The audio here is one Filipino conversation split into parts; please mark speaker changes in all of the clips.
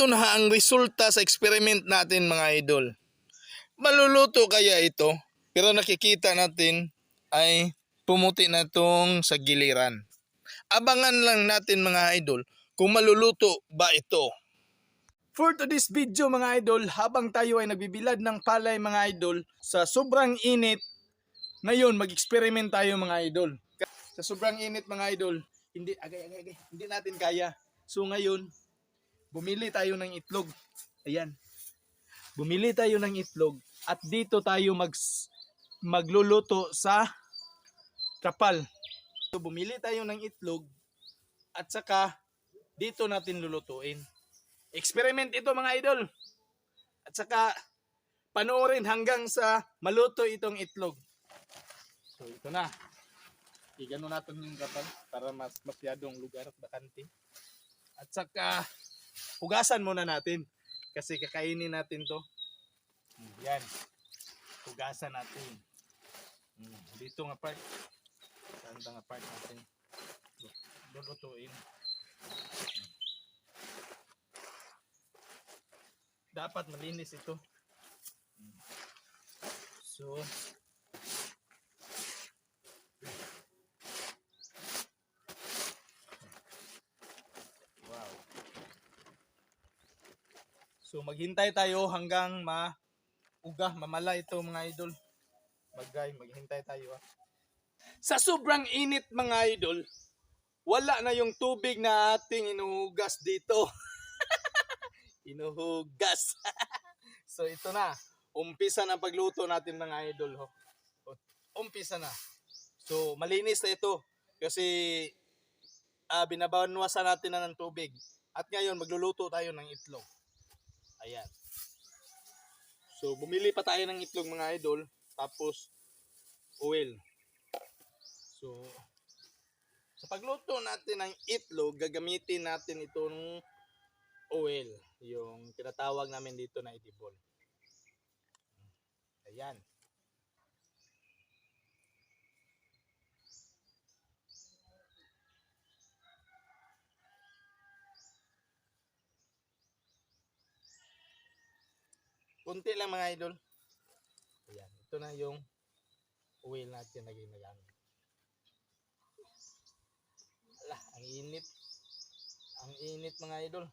Speaker 1: Ito na ang resulta sa experiment natin mga idol. Maluluto kaya ito? Pero nakikita natin ay pumuti na itong sa giliran. Abangan lang natin mga idol kung maluluto ba ito. For today's video mga idol, habang tayo ay nagbibilad ng palay mga idol sa sobrang init, ngayon mag-experiment tayo mga idol. Sa sobrang init mga idol, hindi agay agay agay, hindi natin kaya. So ngayon, bumili tayo ng itlog. Ayan. Bumili tayo ng itlog at dito tayo mag magluluto sa kapal. So bumili tayo ng itlog at saka dito natin lulutuin. Experiment ito mga idol. At saka panoorin hanggang sa maluto itong itlog. So ito na. Igano natin yung kapal para mas mapyadong lugar at bakante. At saka hugasan muna natin kasi kakainin natin to. Hmm, Yan. Hugasan natin. Hmm, Dito nga part. Saan ba nga part natin? Lulutuin. dapat malinis ito. So, So, maghintay tayo hanggang ma-uga, mamala ito mga idol. Bagay, maghintay tayo ah. Sa sobrang init mga idol, wala na yung tubig na ating inuhugas dito. Inuhugas. so ito na. Umpisa na pagluto natin mga idol. Ho. Umpisa na. So malinis na ito. Kasi ah binabawasan natin na ng tubig. At ngayon magluluto tayo ng itlog. Ayan. So bumili pa tayo ng itlog mga idol. Tapos oil. So sa pagluto natin ng itlog, gagamitin natin itong oil, yung tinatawag namin dito na edible. Ayan. Kunti lang mga idol. Ayan, ito na yung oil natin na ginagamit. Ala, ang init. Ang init mga idol.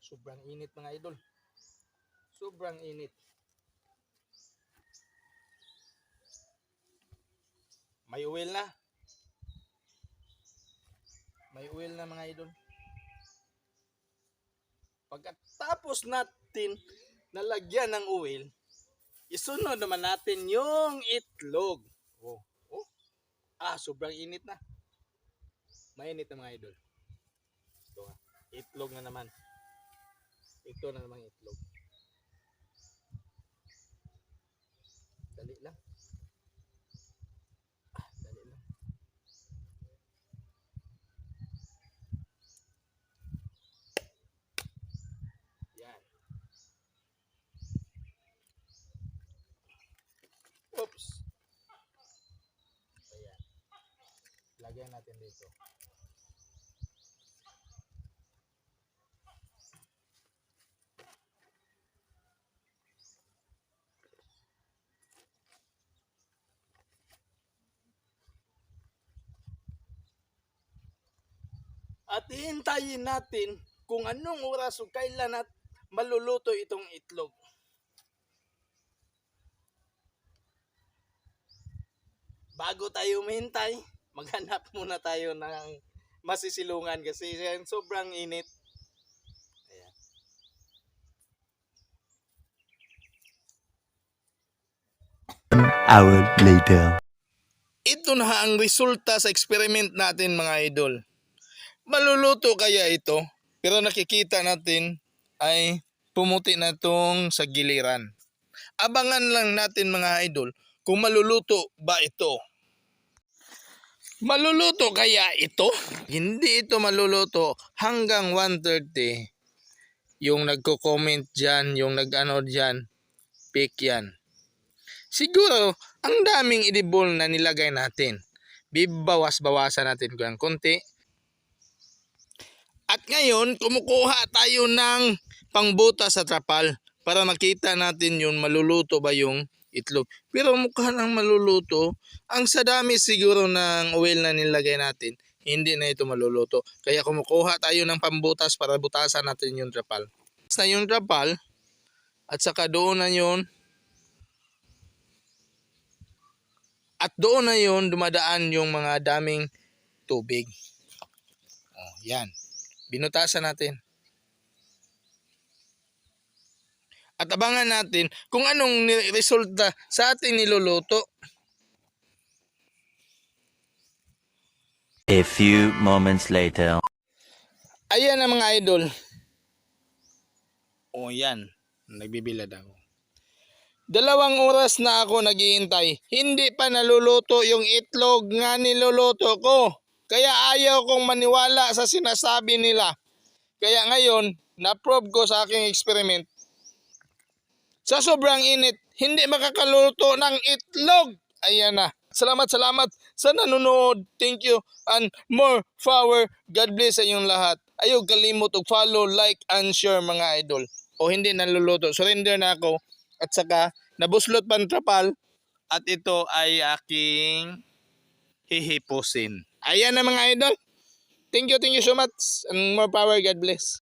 Speaker 1: Sobrang init mga idol. Sobrang init. May oil na. May oil na mga idol. Pagkatapos natin nalagyan ng oil, isunod naman natin yung itlog. Oh, oh. Ah, sobrang init na. Mainit na mga idol. Ito, ah. itlog na naman. Ito na namang itlog. Dali lang. Ah, dali lang. Yan. Oops. Ayan. Lagyan natin dito. At hihintayin natin kung anong oras o kailan at maluluto itong itlog. Bago tayo umintay, maghanap muna tayo ng masisilungan kasi yan sobrang init. Ayan.
Speaker 2: hour later.
Speaker 1: Ito na ang resulta sa experiment natin mga idol. Maluluto kaya ito? Pero nakikita natin ay pumuti na itong sa giliran. Abangan lang natin mga idol kung maluluto ba ito. Maluluto kaya ito? Hindi ito maluluto hanggang 1.30. Yung nagko-comment dyan, yung nag-ano dyan, pick yan. Siguro, ang daming edible na nilagay natin. bibawas-bawasan natin ko ng konti. At ngayon, kumukuha tayo ng pangbuta sa trapal para makita natin yun maluluto ba yung itlog. Pero mukha nang maluluto, ang sa dami siguro ng oil na nilagay natin, hindi na ito maluluto. Kaya kumukuha tayo ng pambutas para butasan natin yung trapal. Sa yung trapal, at saka doon na yun, at doon na yun dumadaan yung mga daming tubig. Oh, yan. Binutasan natin. At abangan natin kung anong resulta sa ating niluluto.
Speaker 2: A few moments later.
Speaker 1: Ayan ang mga idol. O yan, nagbibilad ako. Dalawang oras na ako naghihintay. Hindi pa naluluto yung itlog nga niluluto ko. Kaya ayaw kong maniwala sa sinasabi nila. Kaya ngayon, na-prove ko sa aking experiment. Sa sobrang init, hindi makakaluto ng itlog. Ayan na. Salamat, salamat sa nanonood. Thank you and more power. God bless sa inyong lahat. Ayaw kalimot og follow, like, and share mga idol. O hindi naluluto. Surrender na ako. At saka, nabuslot pa ng trapal. At ito ay aking hihipusin. Ayan na mga idol. Thank you, thank you so much. And more power. God bless.